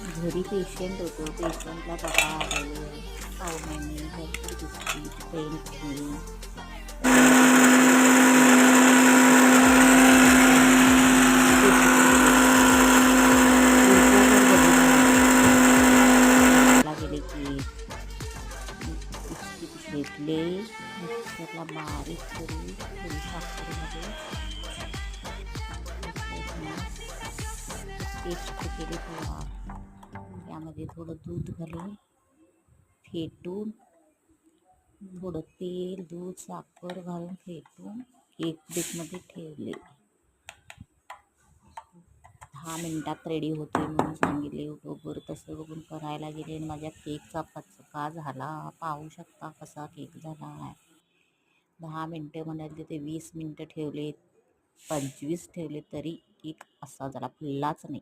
घरी पेशंट होतो. पेशंटला बघा आलेले पाहुण्याने भरपूर बिस्किट पेन घेतले मिक्सरला बारीक करून थोडी साखरेमध्ये पेस्ट केली थोडा त्यामध्ये थोडं दूध घालून फेटून थोडं तेल दूध साखर घालून फेटून केक बेकमध्ये ठेवले. दहा मिनटात रेडी होते म्हणून सांगितले यूट्यूबवर तसं बघून करायला गेले आणि माझ्या केकचा पचका झाला. पाहू शकता कसा केक झाला आहे. दहा मिनटं म्हणाले ते वीस मिनटं ठेवले पंचवीस ठेवले तरी केक असा झाला. फुललाच नाही.